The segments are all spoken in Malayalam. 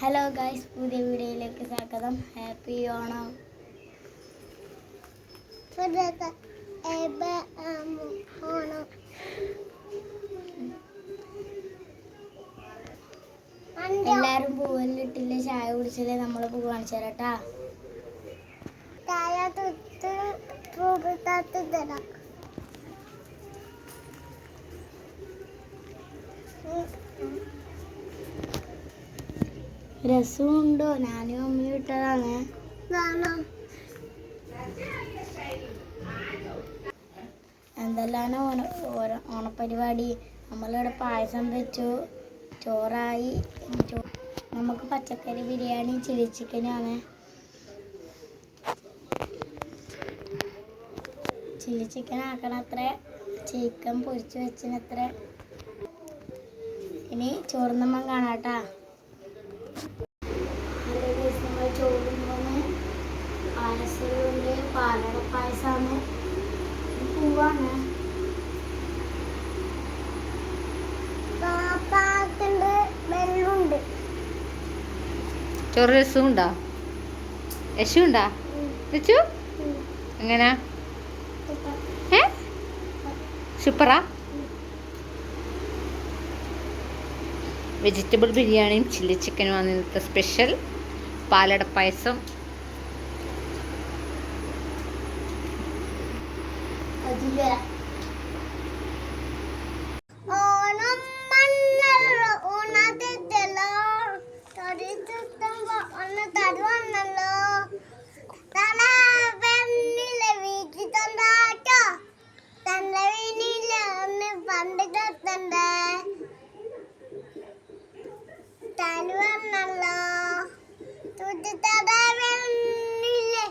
ഹലോ ഗായ്സ് പുതിയ വീഡിയോയിലേക്ക് സ്വാഗതം. ഹാപ്പി ഓണം ഓണം എല്ലാരും പൂവല്ലിട്ടില്ല ചായ കുടിച്ചില്ലേ? നമ്മൾ പൂ കാണിച്ചു തരാട്ടാ. ചായ തൊട്ട് പൂ തരാം. രസമുണ്ടോ. ഞാനും അമ്മ വിട്ടതാണ് എന്തെല്ലാണ് എന്തെല്ലാം ഓണ ഓണപ്പരിപാടി. നമ്മളിവിടെ പായസം വെച്ചു. ചോറായി. നമുക്ക് പച്ചക്കറി ബിരിയാണി ചില്ലി ചിക്കനാണ്. ചില്ലി ചിക്കൻ ആക്കണത്ര. ചിക്കൻ പൊരിച്ച് വെച്ചിനത്ര. ഇനി ചോറുന്നമ്മ കാണാട്ടാ ഹലോ ഗൈസ്, നമ്മൾ ചോറുന്നമ്മ പായസമുണ്ട് പാലട പായസമാണ് പൂവാണ്. ചോറ് വെള്ളമുണ്ട്. ഉണ്ടോ യശു യശുണ്ടാ രച്ചു എങ്ങനാ? ഏ? സൂപ്പറാ? വെജിറ്റബിൾ ബിരിയാണിയും ചില്ലി ചിക്കനുമാണ് ഇന്നത്തെ സ്പെഷ്യൽ. പാലട പായസം ഓണം വന്നല്ലോ ഓണത്തെല്ലോ തൊടിച്ചുമ്പോ ഒന്ന് തരുവന്നല്ലോ. തല വെണ്ണിലെ വീട്ടിൽ തന്നാട്ടോ തന്റെ വീണിൽ ഒന്ന് പണ്ട് കത്തണ്ടേ തരുവന്നല്ലോ തുട്ടി തല വെണ്ണിലെ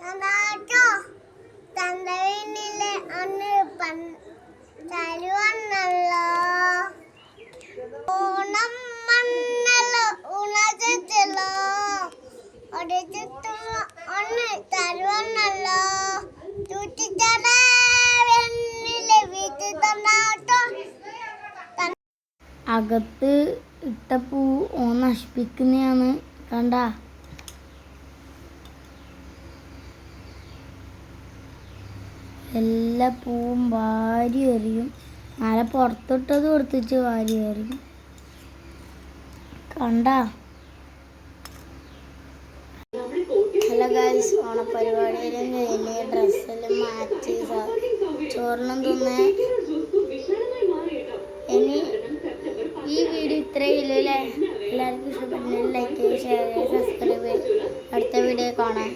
തന്നാട്ടോ തന്റെ വീണിൽ ഒന്ന് പണ്ട് ഓണം അകത്ത് ഇട്ട പൂ ഓ നശിപ്പിക്കുന്നതാണ്. കണ്ട? എല്ലാ പൂവും വാരി എറിയും. മല പുറത്തിട്ടത് കൊടുത്തിട്ട് വാരി എറിയും. കണ്ട? ഹലോ ഗായ്സ് ഓണപ്പരിപാടിയിലും കഴിഞ്ഞ് ഡ്രസ്സെല്ലാം മാറ്റി ചോറിനും തിന്ന്. ഇനി ഈ വീഡിയോ ഇത്രയില്ലേ എല്ലാവർക്കും ഇഷ്ടപ്പെട്ടെങ്കിൽ ലൈക്ക് ചെയ്യുക ഷെയർ ചെയ്യുക സബ്സ്ക്രൈബ് ചെയ്യുക അടുത്ത വീഡിയോ കാണാം.